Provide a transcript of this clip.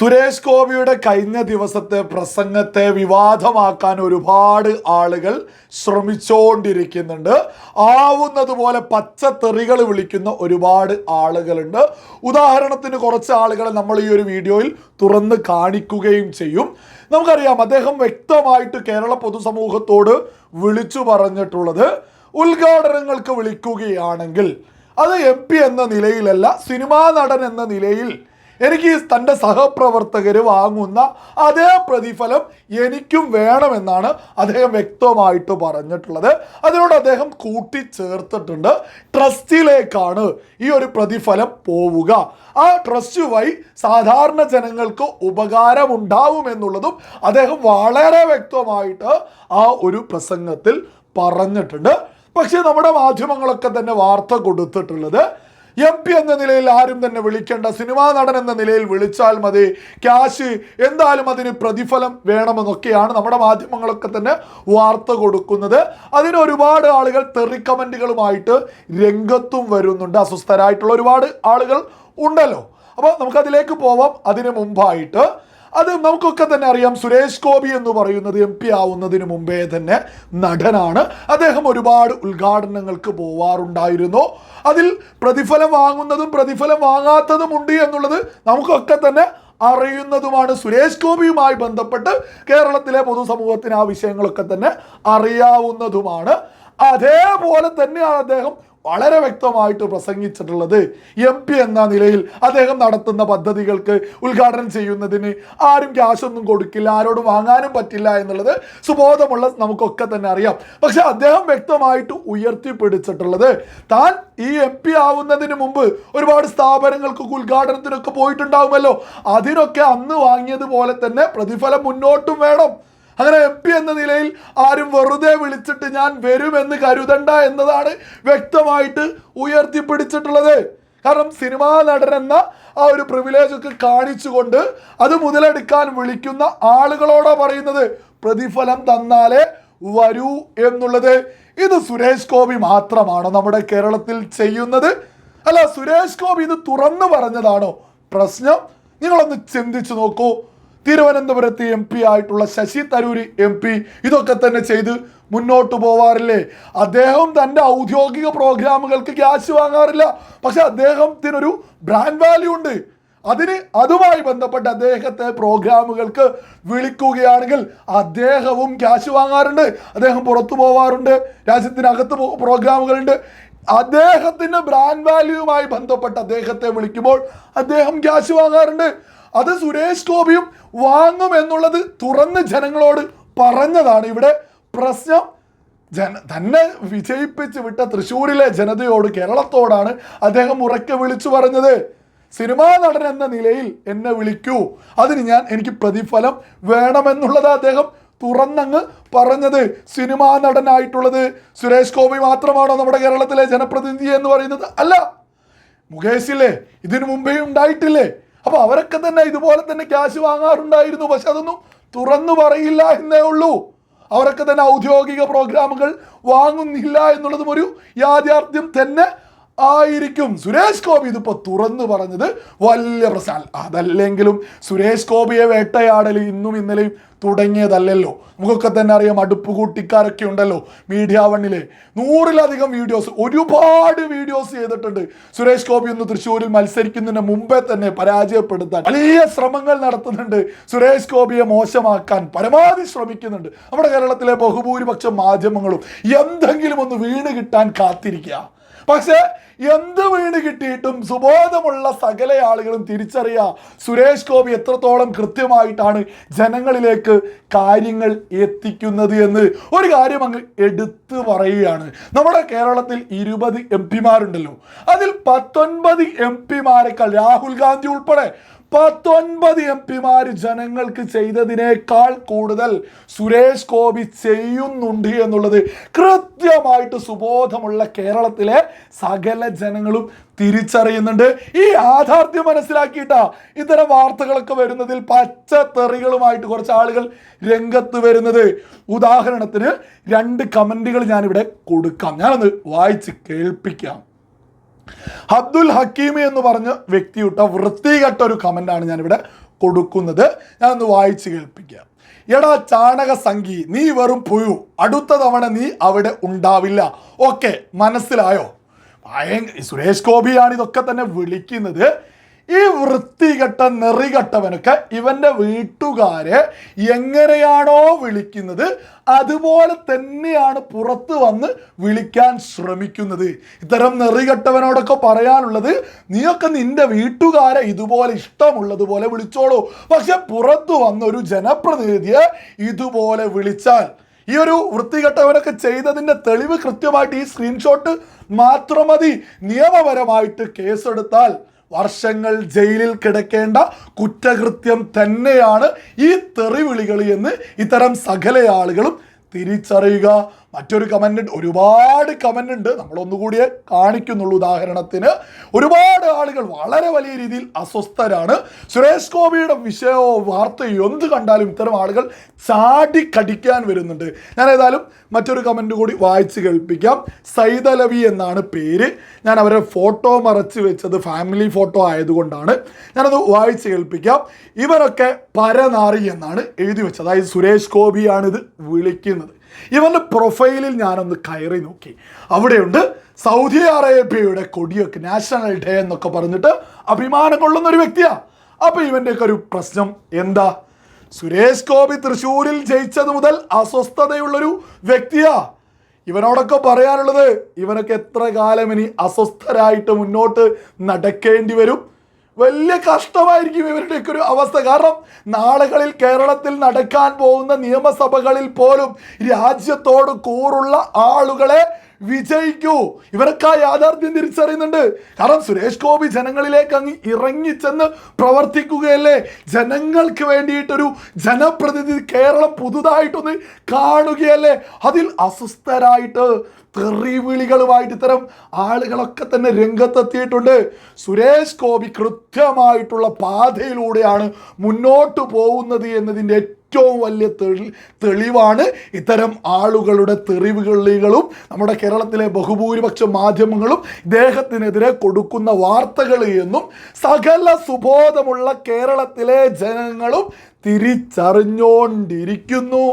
സുരേഷ് ഗോപിയുടെ കഴിഞ്ഞ ദിവസത്തെ പ്രസംഗത്തെ വിവാദമാക്കാൻ ഒരുപാട് ആളുകൾ ശ്രമിച്ചുകൊണ്ടിരിക്കുന്നുണ്ട് ആവുന്നതുപോലെ പച്ചത്തെറികൾ വിളിക്കുന്ന ഒരുപാട് ആളുകളുണ്ട്. ഉദാഹരണത്തിന് കുറച്ച് ആളുകളെ നമ്മൾ ഈ ഒരു വീഡിയോയിൽ തുറന്ന് കാണിക്കുകയും ചെയ്യും. നമുക്കറിയാം അദ്ദേഹം വ്യക്തമായിട്ട് കേരള പൊതുസമൂഹത്തോട് വിളിച്ചു പറഞ്ഞിട്ടുള്ളത് ഉദ്ഘാടനങ്ങൾക്ക് വിളിക്കുകയാണെങ്കിൽ അത് എം എന്ന നിലയിലല്ല സിനിമാ നടൻ എന്ന നിലയിൽ എനിക്ക് തന്റെ സഹപ്രവർത്തകർ വാങ്ങുന്ന അതേ പ്രതിഫലം എനിക്കും വേണമെന്നാണ് അദ്ദേഹം വ്യക്തമായിട്ട് പറഞ്ഞിട്ടുള്ളത്. അതിനോട് അദ്ദേഹം കൂട്ടിച്ചേർത്തിട്ടുണ്ട്. ട്രസ്റ്റിലേക്കാണ് ഈ ഒരു പ്രതിഫലം പോവുക. ആ ട്രസ്റ്റ് വഴി സാധാരണ ജനങ്ങൾക്ക് ഉപകാരമുണ്ടാവുമെന്നുള്ളതും അദ്ദേഹം വളരെ വ്യക്തമായിട്ട് ആ ഒരു പ്രസംഗത്തിൽ പറഞ്ഞിട്ടുണ്ട്. പക്ഷേ നമ്മുടെ മാധ്യമങ്ങളൊക്കെ തന്നെ വാർത്ത കൊടുത്തിട്ടുള്ളത് എം പി എന്ന നിലയിൽ ആരും തന്നെ വിളിക്കേണ്ട. സിനിമാ നടൻ എന്ന നിലയിൽ വിളിച്ചാൽ മതി. ക്യാഷ് എന്തായാലും അതിന് പ്രതിഫലം വേണമെന്നൊക്കെയാണ് നമ്മുടെ മാധ്യമങ്ങളൊക്കെ തന്നെ വാർത്ത കൊടുക്കുന്നത്. അതിന് ഒരുപാട് ആളുകൾ തെറി കമന്റുകളുമായിട്ട് രംഗത്തും വരുന്നുണ്ട്. അസ്വസ്ഥരായിട്ടുള്ള ഒരുപാട് ആളുകൾ ഉണ്ടല്ലോ. അപ്പോൾ നമുക്കതിലേക്ക് പോവാം. അതിന് മുമ്പായിട്ട് അത് നമുക്കൊക്കെ തന്നെ അറിയാം. സുരേഷ് ഗോപി എന്ന് പറയുന്നത് എം പി ആവുന്നതിന് മുമ്പേ തന്നെ നടനാണ്. അദ്ദേഹം ഒരുപാട് ഉദ്ഘാടനങ്ങൾക്ക് പോവാറുണ്ടായിരുന്നു. അതിൽ പ്രതിഫലം വാങ്ങുന്നതും പ്രതിഫലം വാങ്ങാത്തതും ഉണ്ട് എന്നുള്ളത് നമുക്കൊക്കെ തന്നെ അറിയുന്നതുമാണ്. സുരേഷ് ഗോപിയുമായി ബന്ധപ്പെട്ട് കേരളത്തിലെ പൊതുസമൂഹത്തിന് ആ വിഷയങ്ങളൊക്കെ തന്നെ അറിയാവുന്നതുമാണ്. അതേപോലെ തന്നെയാണ് അദ്ദേഹം വളരെ വ്യക്തമായിട്ട് പ്രസംഗിച്ചിട്ടുള്ളത് എം പി എന്ന നിലയിൽ അദ്ദേഹം നടത്തുന്ന പദ്ധതികൾക്ക് ഉദ്ഘാടനം ചെയ്യുന്നതിന് ആരും ക്യാഷ് ഒന്നും കൊടുക്കില്ല ആരോടും വാങ്ങാനും പറ്റില്ല എന്നുള്ളത് സുബോധമുള്ള നമുക്കൊക്കെ തന്നെ അറിയാം. പക്ഷെ അദ്ദേഹം വ്യക്തമായിട്ട് ഉയർത്തിപ്പിടിച്ചിട്ടുള്ളത് താൻ ഈ എം പി ആവുന്നതിന് മുമ്പ് ഒരുപാട് സ്ഥാപനങ്ങൾക്ക് ഉദ്ഘാടനത്തിനൊക്കെ പോയിട്ടുണ്ടാവുമല്ലോ. അതിനൊക്കെ അന്ന് വാങ്ങിയതുപോലെ തന്നെ പ്രതിഫലം മുന്നോട്ടും വേണം. അങ്ങനെ എം പി എന്ന നിലയിൽ ആരും വെറുതെ വിളിച്ചിട്ട് ഞാൻ വരുമെന്ന് കരുതണ്ട എന്നതാണ് വ്യക്തമായിട്ട് ഉയർത്തിപ്പിടിച്ചിട്ടുള്ളത്. കാരണം സിനിമാ നടൻ എന്ന ആ ഒരു പ്രിവിലേജ് ഒക്കെ കാണിച്ചുകൊണ്ട് അത് മുതലെടുക്കാൻ വിളിക്കുന്ന ആളുകളോടാ പറയുന്നത്? പ്രതിഫലം തന്നാലേ വരൂ എന്നുള്ളത്. ഇത് സുരേഷ് ഗോപി മാത്രമാണോ നമ്മുടെ കേരളത്തിൽ ചെയ്യുന്നത്? അല്ല സുരേഷ് ഗോപി ഇത് തുറന്നു പറഞ്ഞതാണോ പ്രശ്നം? നിങ്ങളൊന്ന് ചിന്തിച്ചു നോക്കൂ. തിരുവനന്തപുരത്ത് എം പി ആയിട്ടുള്ള ശശി തരൂരി എം പി ഇതൊക്കെ തന്നെ ചെയ്ത് മുന്നോട്ട് പോവാറില്ലേ? അദ്ദേഹം തന്റെ ഔദ്യോഗിക പ്രോഗ്രാമുകൾക്ക് ക്യാഷ് വാങ്ങാറില്ല. പക്ഷെ അദ്ദേഹത്തിനൊരു ബ്രാൻഡ് വാല്യൂ ഉണ്ട്. അതിന് അതുമായി ബന്ധപ്പെട്ട് അദ്ദേഹത്തെ പ്രോഗ്രാമുകൾക്ക് വിളിക്കുകയാണെങ്കിൽ അദ്ദേഹവും ക്യാഷ് വാങ്ങാറുണ്ട്. അദ്ദേഹം പുറത്തു പോവാറുണ്ട്. രാജ്യത്തിനകത്ത് പ്രോഗ്രാമുകളുണ്ട്. അദ്ദേഹത്തിന്റെ ബ്രാൻഡ് വാല്യൂവുമായി ബന്ധപ്പെട്ട് അദ്ദേഹത്തെ വിളിക്കുമ്പോൾ അദ്ദേഹം ക്യാഷ് വാങ്ങാറുണ്ട്. അത് സുരേഷ് ഗോപിയും വാങ്ങും എന്നുള്ളത് തുറന്ന് ജനങ്ങളോട് പറഞ്ഞതാണ്. ഇവിടെ പ്രശ്നം ജന തന്നെ വിജയിപ്പിച്ച് വിട്ട തൃശ്ശൂരിലെ ജനതയോട് കേരളത്തോടാണ് അദ്ദേഹം ഉറക്കെ വിളിച്ചു പറഞ്ഞത്. സിനിമാ നടൻ എന്ന നിലയിൽ എന്നെ വിളിക്കൂ. അതിന് ഞാൻ എനിക്ക് പ്രതിഫലം വേണമെന്നുള്ളത് അദ്ദേഹം തുറന്നങ്ങ് പറഞ്ഞത്. സിനിമാ നടനായിട്ടുള്ളത് സുരേഷ് ഗോപി മാത്രമാണോ നമ്മുടെ കേരളത്തിലെ ജനപ്രതിനിധി എന്ന് പറയുന്നത്? അല്ല. മുകേഷില്ലേ? ഇതിനു മുമ്പേ ഉണ്ടായിട്ടില്ലേ? അപ്പൊ അവരൊക്കെ തന്നെ ഇതുപോലെ തന്നെ ക്യാഷ് വാങ്ങാറുണ്ടായിരുന്നു. പക്ഷെ അതൊന്നും തുറന്നു പറയില്ല എന്നേ ഉള്ളൂ. അവരൊക്കെ തന്നെ ഔദ്യോഗിക പ്രോഗ്രാമുകൾ വാങ്ങുന്നില്ല എന്നുള്ളതും ഒരു യാഥാർത്ഥ്യം തന്നെ ആയിരിക്കും. സുരേഷ് ഗോപി ഇതിപ്പോ തുറന്നു പറഞ്ഞത് വലിയ പ്രശ്നം അതല്ലെങ്കിലും സുരേഷ് ഗോപിയെ വേട്ടയാടൽ ഇന്നും ഇന്നലെയും തുടങ്ങിയതല്ലല്ലോ. നമുക്കൊക്കെ തന്നെ അറിയാം അടുപ്പ് കൂട്ടിക്കാരൊക്കെ ഉണ്ടല്ലോ മീഡിയ വണ്ണിലെ. നൂറിലധികം വീഡിയോസ് ഒരുപാട് വീഡിയോസ് ചെയ്തിട്ടുണ്ട്. സുരേഷ് ഗോപി ഒന്ന് തൃശ്ശൂരിൽ മത്സരിക്കുന്നതിന് മുമ്പേ തന്നെ പരാജയപ്പെടുത്താൻ വലിയ ശ്രമങ്ങൾ നടത്തുന്നുണ്ട്. സുരേഷ് ഗോപിയെ മോശമാക്കാൻ പരമാവധി ശ്രമിക്കുന്നുണ്ട്. നമ്മുടെ കേരളത്തിലെ ബഹുഭൂരിപക്ഷം മാധ്യമങ്ങളും എന്തെങ്കിലും ഒന്ന് വീണ് കിട്ടാൻ കാത്തിരിക്കുക. പക്ഷേ എന്ത് വീണ് കിട്ടിയിട്ടും സുബോധമുള്ള സകല ആളുകളും തിരിച്ചറിയുക സുരേഷ് ഗോപി എത്രത്തോളം കൃത്യമായിട്ടാണ് ജനങ്ങളിലേക്ക് കാര്യങ്ങൾ എത്തിക്കുന്നത് എന്ന്. ഒരു കാര്യം അങ്ങ് എടുത്തു പറയുകയാണ്. നമ്മുടെ കേരളത്തിൽ ഇരുപത് എം പിമാരുണ്ടല്ലോ. അതിൽ പത്തൊൻപത് എം പിമാരെക്കാൾ രാഹുൽ ഗാന്ധി ഉൾപ്പെടെ പത്തൊൻപത് എം പിമാർ ജനങ്ങൾക്ക് ചെയ്തതിനേക്കാൾ കൂടുതൽ സുരേഷ് ഗോപി ചെയ്യുന്നുണ്ട് എന്നുള്ളത് കൃത്യമായിട്ട് സുബോധമുള്ള കേരളത്തിലെ സകല ജനങ്ങളും തിരിച്ചറിയുന്നുണ്ട്. ഈ യാഥാർത്ഥ്യം മനസ്സിലാക്കിയിട്ടാ ഇത്തരം വാർത്തകളൊക്കെ വരുന്നതിൽ പച്ചത്തെറികളുമായിട്ട് കുറച്ച് ആളുകൾ രംഗത്ത് വരുന്നത്. ഉദാഹരണത്തിന് രണ്ട് കമന്റുകൾ ഞാനിവിടെ കൊടുക്കാം. ഞാനൊന്ന് വായിച്ച് കേൾപ്പിക്കാം. അബ്ദുൽ ഹക്കീമി എന്ന് പറഞ്ഞ വ്യക്തിയിട്ട വൃത്തികെട്ട ഒരു കമന്റാണ് ഞാനിവിടെ കൊടുക്കുന്നത്. ഞാനൊന്ന് വായിച്ച് കേൾപ്പിക്കുക എടാ ചാണക സംഖി നീ വെറും പുഴു. അടുത്ത തവണ നീ അവിടെ ഉണ്ടാവില്ല. ഓക്കെ മനസ്സിലായോ? ഭയങ്കര സുരേഷ് ഗോപിയാണ് ഇതൊക്കെ തന്നെ വിളിക്കുന്നത്. ഈ വൃത്തികെട്ട നെറികെട്ടവനൊക്കെ ഇവന്റെ വീട്ടുകാരെ എങ്ങനെയാണോ വിളിക്കുന്നത് അതുപോലെ തന്നെയാണ് പുറത്ത് വന്ന് വിളിക്കാൻ ശ്രമിക്കുന്നത്. ഇത്തരം നെറികെട്ടവനോടൊക്കെ പറയാനുള്ളത് നീയൊക്കെ നിന്റെ വീട്ടുകാരെ ഇതുപോലെ ഇഷ്ടമുള്ളതുപോലെ വിളിച്ചോളൂ. പക്ഷെ പുറത്തു വന്ന ഒരു ജനപ്രതിനിധിയെ ഇതുപോലെ വിളിച്ചാൽ ഈ ഒരു വൃത്തികെട്ടവനൊക്കെ ചെയ്തതിന്റെ തെളിവ് കൃത്യമായിട്ട് ഈ സ്ക്രീൻഷോട്ട് മാത്രം മതി. നിയമപരമായിട്ട് കേസെടുത്താൽ വർഷങ്ങൾ ജയിലിൽ കിടക്കേണ്ട കുറ്റകൃത്യം തന്നെയാണ് ഈ തെറിവിളികൾ എന്ന് ഇത്തരം സകല ആളുകളും തിരിച്ചറിയുക. മറ്റൊരു കമന്റ് ഒരുപാട് കമന്റ് ഉണ്ട്. നമ്മൾ ഒന്നുകൂടിയേ കാണിക്കുന്നുള്ളൂ. ഉദാഹരണത്തിന് ഒരുപാട് ആളുകൾ വളരെ വലിയ രീതിയിൽ അസ്വസ്ഥരാണ്. സുരേഷ് ഗോപിയുടെ വിഷയമോ വാർത്തയോ എന്ത് കണ്ടാലും ഇത്തരം ആളുകൾ ചാടിക്കടിക്കാൻ വരുന്നുണ്ട്. ഞാൻ ഏതായാലും മറ്റൊരു കമന്റ് കൂടി വായിച്ച് കേൾപ്പിക്കാം. സൈതലവി എന്നാണ് പേര്. ഞാൻ അവരുടെ ഫോട്ടോ മറച്ച് വെച്ചത് ഫാമിലി ഫോട്ടോ ആയതുകൊണ്ടാണ്. ഞാനത് വായിച്ച് കേൾപ്പിക്കാം. ഇവരൊക്കെ പരനാറി എന്നാണ് എഴുതി വെച്ചത്. അതായത് സുരേഷ് ഗോപിയാണിത് വിളിക്കുന്നത്. ഇവന്റെ പ്രൊഫൈലിൽ ഞാനൊന്ന് കയറി നോക്കി. അവിടെയുണ്ട് സൗദി അറേബ്യയുടെ കൊടിയൊക്കെ നാഷണൽ ഡേ എന്നൊക്കെ പറഞ്ഞിട്ട് അഭിമാനം കൊള്ളുന്ന ഒരു വ്യക്തിയാ. അപ്പോൾ ഇവന്റെയൊക്കെ ഒരു പ്രശ്നം എന്താ? സുരേഷ് ഗോപി തൃശ്ശൂരിൽ ജയിച്ചത് മുതൽ അസ്വസ്ഥതയുള്ളൊരു വ്യക്തിയാ. ഇവനോടൊക്കെ പറയാനുള്ളത് ഇവനൊക്കെ എത്ര കാലം ഇനി അസ്വസ്ഥരായിട്ട് മുന്നോട്ട് നടക്കേണ്ടി വരും? വലിയ കഷ്ടമായിരിക്കും ഇവരുടെയൊക്കെ ഒരു അവസ്ഥ. കാരണം നാളുകളിൽ കേരളത്തിൽ നടക്കാൻ പോകുന്ന നിയമസഭകളിൽ പോലും രാജ്യത്തോട് കൂറുള്ള ആളുകളെ വിജയിക്കൂ. ഇവരൊക്കെ ആ യാഥാർത്ഥ്യം തിരിച്ചറിയുന്നുണ്ട്. കാരണം സുരേഷ് ഗോപി ജനങ്ങളിലേക്ക് അങ്ങ് ഇറങ്ങിച്ചെന്ന് പ്രവർത്തിക്കുകയല്ലേ? ജനങ്ങൾക്ക് വേണ്ടിയിട്ടൊരു ജനപ്രതിനിധി കേരളം പുതുതായിട്ടൊന്ന് കാണുകയല്ലേ? അതിൽ അസ്വസ്ഥരായിട്ട് തെറിവിളികളുമായിട്ട് ഇത്തരം ആളുകളൊക്കെ തന്നെ രംഗത്തെത്തിയിട്ടുണ്ട്. സുരേഷ് ഗോപി കൃത്യമായിട്ടുള്ള പാതയിലൂടെയാണ് മുന്നോട്ട് പോകുന്നത് എന്നതിന്റെ ഏറ്റവും വലിയ തെളി തെളിവാണ് ഇത്തരം ആളുകളുടെ തെറിവുകളികളും നമ്മുടെ കേരളത്തിലെ ബഹുഭൂരിപക്ഷ മാധ്യമങ്ങളും ഇദ്ദേഹത്തിനെതിരെ കൊടുക്കുന്ന വാർത്തകൾ എന്നും സകല സുബോധമുള്ള കേരളത്തിലെ ജനങ്ങളും തിരിച്ചറിഞ്ഞോണ്ടിരിക്കുന്നു.